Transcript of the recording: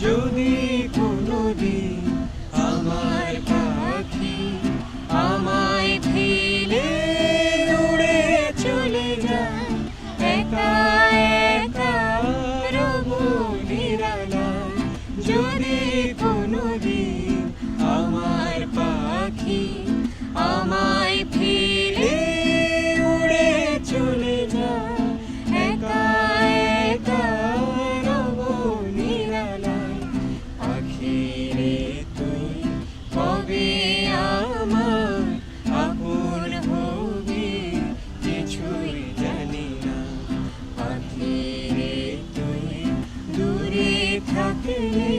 যদি কোনোদিন আমার পাখি আমায় ফেলে উড়ে চলে যায়, একা একা রবু নিরালা যদি কোনোদিন Elohim.